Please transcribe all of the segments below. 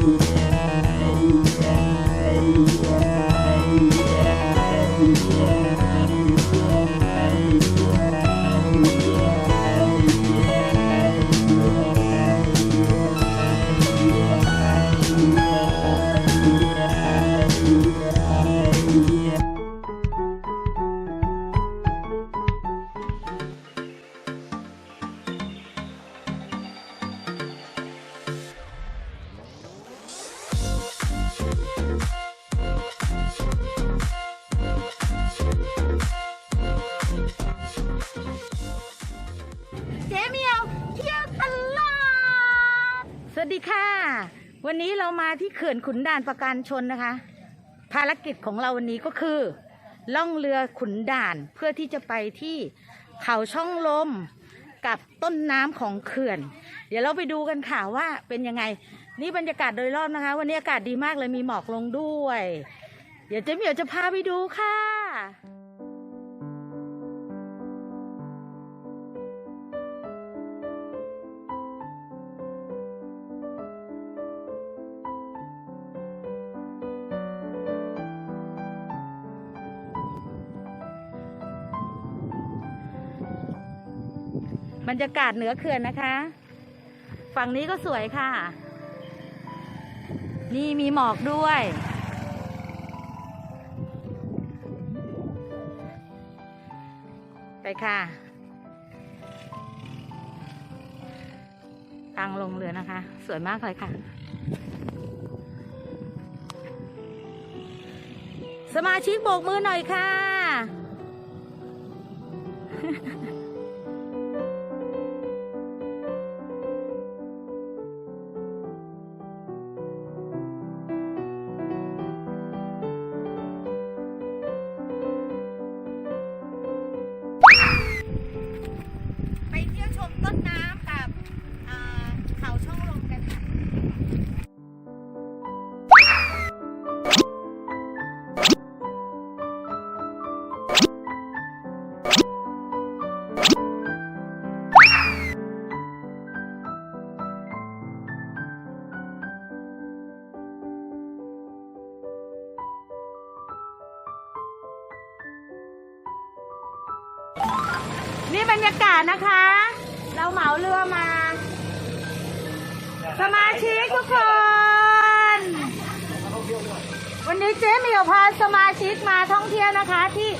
you. เจ๊เมียวเที่ยวตลาด สวัสดีค่ะ วันนี้เรามาที่เขื่อนขุนด่านประการชนนะคะ ภารกิจของเราวันนี้ก็คือ ล่องเรือขุนด่านเพื่อที่จะไปที่เขาช่องลมกับต้นน้ำของเขื่อน เดี๋ยวเราไปดูกันค่ะว่าเป็นยังไง นี่บรรยากาศโดยรอบนะคะ วันนี้อากาศดีมากเลยมีหมอกลงด้วย เดี๋ยวเจ๊เหมียวจะพาไปดูค่ะ บรรยากาศเหนือเขื่อนนะคะ ฝั่งนี้ก็สวยค่ะ นี่มีหมอกด้วย ไปค่ะ ทางลงเรือนะคะ สวยมากเลยค่ะ สมาชิกโบกมือหน่อยค่ะ บรรยากาศนะคะ เราเหมาเรือมา สมาชิกทุกคน วันนี้เจ๊มียวพาสมาชิกมาท่องเที่ยวนะคะ ที่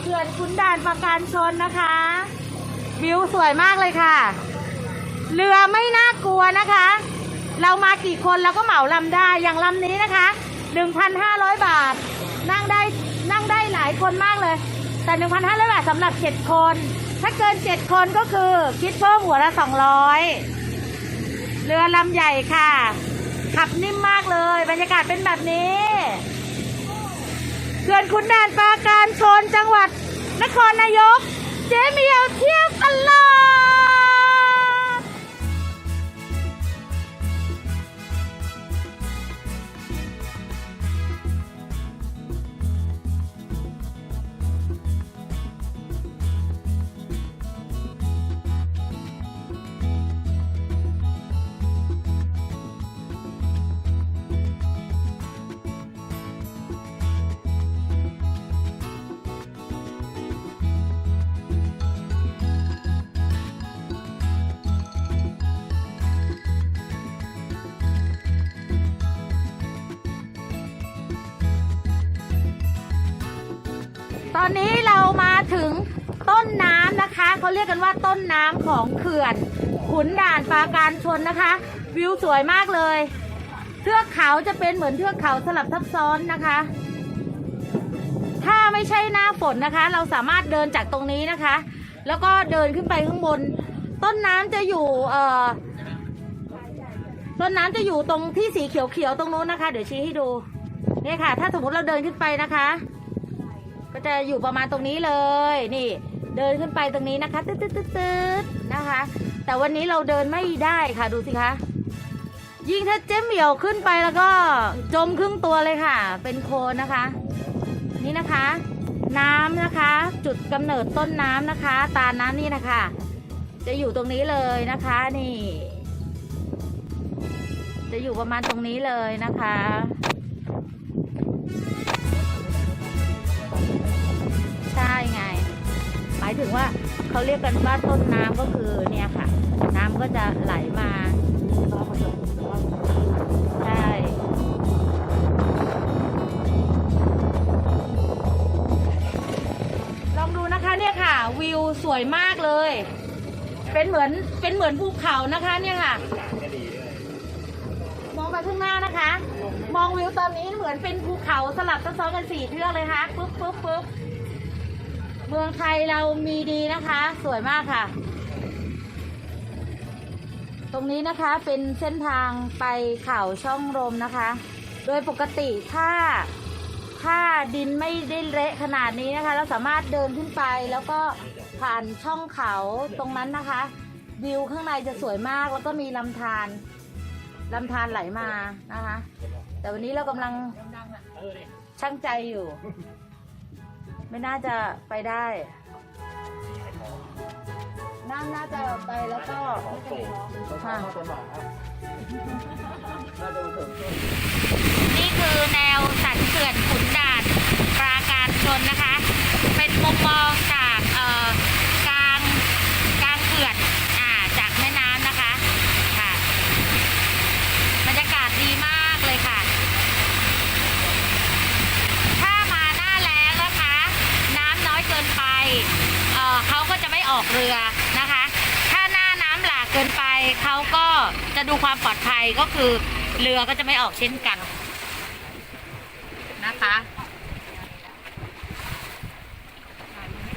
เขื่อนขุนด่านประการชนนะคะ วิวสวยมากเลยค่ะ เรือไม่น่ากลัวนะคะ เรามากี่คนเราก็เหมาลำได้อย่างลำนี้นะคะ 1,500 บาท นั่งได้นั่งได้หลายคนมากเลยแต่ 1,500 บาทสำหรับ 7 คน ถ้าเกินเจ็ดคนก็คือ คิดเพิ่มหัวละสองร้อยเรือลำใหญ่ค่ะ ขับนิ่มมากเลย บรรยากาศเป็นแบบนี้เขื่อนขุนด่านปราการชนจังหวัด นครนายก เจ๊เมียวเที่ยวตลอด อนนี้เรามาถึงต้นน้ำนะคะเขาเรียกกันว่าต้นน้ำของเขื่อน ขุนด่านปราการชนนะคะ วิวสวยมากเลย เทือกเขาจะเป็นเหมือนเทือกเขาสลับซับซ้อนนะคะ ถ้าไม่ใช่หน้าฝนนะคะ เราสามารถเดินจากตรงนี้นะคะ แล้วก็เดินขึ้นไปข้างบน ต้นน้ำจะอยู่เอ่อต้นน้ำจะอยู่ตรงที่สีเขียวๆตรงนู้นนะคะ เดี๋ยวชี้ให้ดูนี่ค่ะ ถ้าสมมติเราเดินขึ้นไปนะคะ ก็จะอยู่ประมาณตรงนี้เลย นี่ เดินขึ้นไปตรงนี้นะคะตืดตืดตืดตืดนะคะ แต่วันนี้เราเดินไม่ได้ค่ะดูสิคะยิ่งถ้าเจ๊เหมียวขึ้นไปแล้วก็จมครึ่งตัวเลยค่ะ เป็นโคลนนะคะ นี่นะคะ น้ำนะคะ จุดกำเนิดต้นน้ำนะคะ ตาน้ำนี่นะคะ จะอยู่ตรงนี้เลยนะคะ นี่ จะอยู่ประมาณตรงนี้เลยนะคะ มายถึงว่าเขาเรียกกันว่าต้นน้ำก็คือเนี่ยค่ะ น้ำก็จะไหลมาใช่ลองดูนะคะเนี่ยค่ะ วิวสวยมากเลย เป็นเหมือนเป็นเหมือนภูเขานะคะเนี่ยค่ะ มองไปข้างหน้านะคะ มองวิวตอนนี้เหมือนเป็นภูเขาสลับซ้อนกันสี่เทือกเลยค่ะปุ๊บปุ๊บปุ๊บ เมืองไทยเรามีดีนะคะ สวยมากค่ะ ตรงนี้นะคะเป็นเส้นทางไปเขาช่องลมนะคะ โดยปกติถ้าถ้าดินไม่ได้เละขนาดนี้นะคะ เราสามารถเดินขึ้นไปแล้วก็ผ่านช่องเขาตรงนั้นนะคะ วิวข้างในจะสวยมากแล้วก็มีลำธารลำธารไหลมานะคะ แต่วันนี้เรากำลังช่างใจอยู่ ไม่น่าจะไปได้ น่าน่าจะไปแล้วก็ค่ะนี่คือแนวสันเขื่อนขุนด่านปราการชนนะคะ เป็นมุมมองจากเอ่อกลางกลางเขื่อนอ่าจากแม่น้ำนะคะค่ะบรรยากาศดีมากเลยค่ะ ถ้ามาหน้าแล้งนะคะ น้ำน้อยเกินไปเอ่อเขาก็จะไม่ ออกเรือนะคะ ถ้าหน้าน้ำหลากเกินไปเขาก็จะดูความปลอดภัยก็คือเรือก็จะไม่ออกเช่นกันนะคะ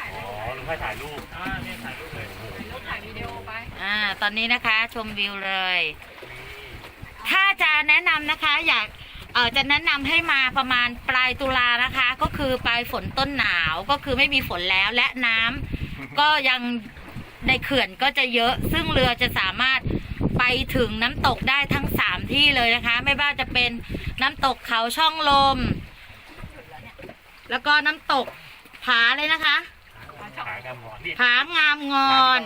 อ๋อลุงให้ถ่ายรูปอ่าเนี่ยถ่ายรูปเลยโอ้โหอ่าตอนนี้นะคะชมวิวเลย ถ้าจะแนะนำนะคะอยากเออจะแนะนำให้มาประมาณปลายตุลานะคะ ก็คือปลายฝนต้นหนาวก็คือไม่มีฝนแล้วและน้ำ ก็ยังในเขื่อนก็จะเยอะ ซึ่งเรือจะสามารถไปถึงน้ำตกได้ทั้งสามที่เลยนะคะ ไม่ว่าจะเป็นน้ำตกเขาช่องลม แล้วก็น้ำตกผาเลยนะคะผางามงอน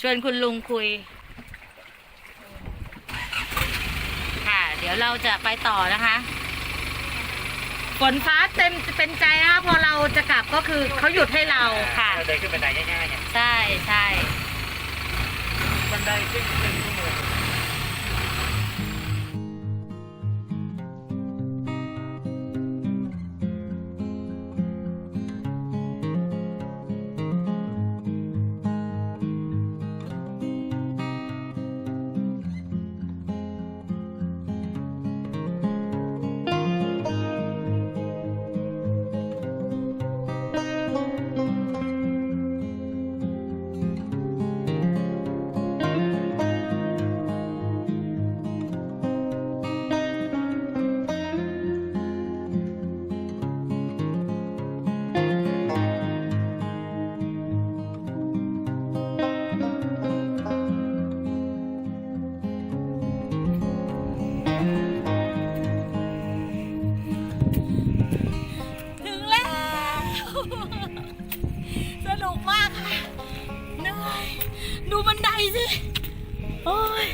ชวนคุณลุงคุย ค่ะ เดี๋ยวเราจะไปต่อนะคะ ฝนฟ้าเต็มเป็นใจนะคะพอเราจะกลับก็คือเขาหยุดให้เราค่ะเดินขึ้นบันไดง่ายๆไงใช่ใช่ บันไดขึ้นหนึ่ง ดูบันไดสิ โอ้ย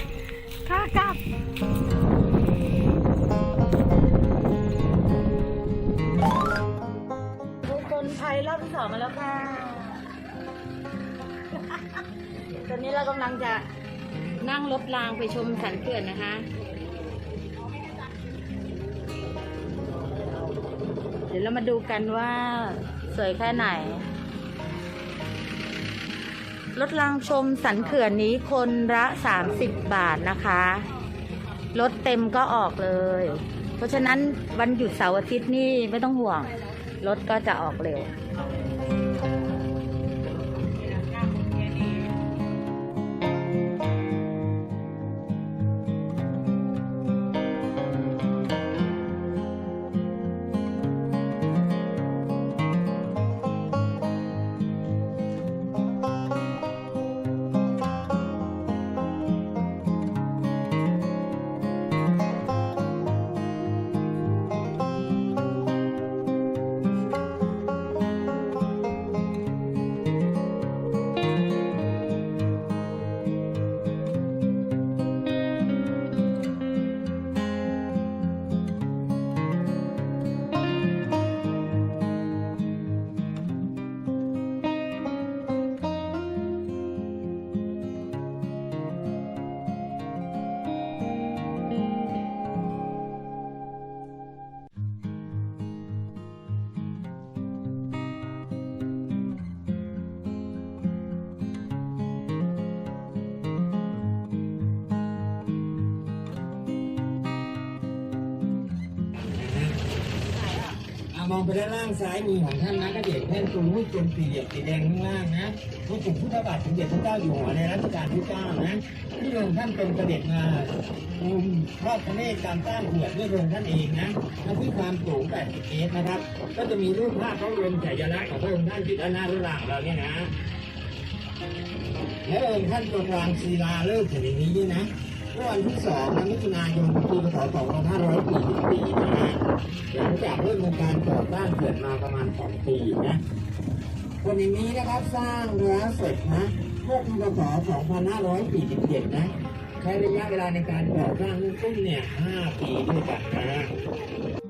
ข้ากลับคนไทยรอบที่สองมาแล้วค่ะ ตอนนี้เรากำลังจะนั่งรถรางไปชมสันเขื่อนนะคะ เดี๋ยวเรามาดูกันว่าสวยแค่ไหน รถรางชมสันเขื่อนนี้คนละ 30 บาทนะคะ รถเต็มก็ออกเลย เพราะฉะนั้นวันหยุดเสาร์อาทิตย์นี่ไม่ต้องห่วง รถก็จะออกเร็วามองไปด้านล่างซ้ายมือของท่านนะก็เห็นแท่นตรงรูปทรงสี่เหลี่ยมสีแดงข้างล่างนะรูปทรงพุทธบาทสมเด็จพระเจ้าอยู่หัวในรัชกาลที่เก้านะที่โรงท่านเป็นเสด็จมาภูมิทอดพระเนตรการสร้างเขื่อนด้วยโรงท่านเองนะและที่ความสูง 80 เมตรนะครับ ก็จะมีรูปภาพพระบรมฉายาลักษณ์ของพระองค์ท่านที่ด้านหน้าด้านหลังเราเนี่ยนะและองค์ท่านทรงวางศิลาฤกษ์แห่งนี้ด้วยนะ เมื่อวันที่สองมิถุนายนปีพศ2544นะฮะหลังจากเริ่มดำเนินการก่อสร้างเสร็จมาประมาณ 2 ปีนะวันนี้นะครับสร้างแล้วเสร็จนะเมื่อปีพศ2547 นะใช้ระยะเวลาในการก่อสร้างทั้งสิ้นเนี่ย 5 ปีด้วยกันนะฮะ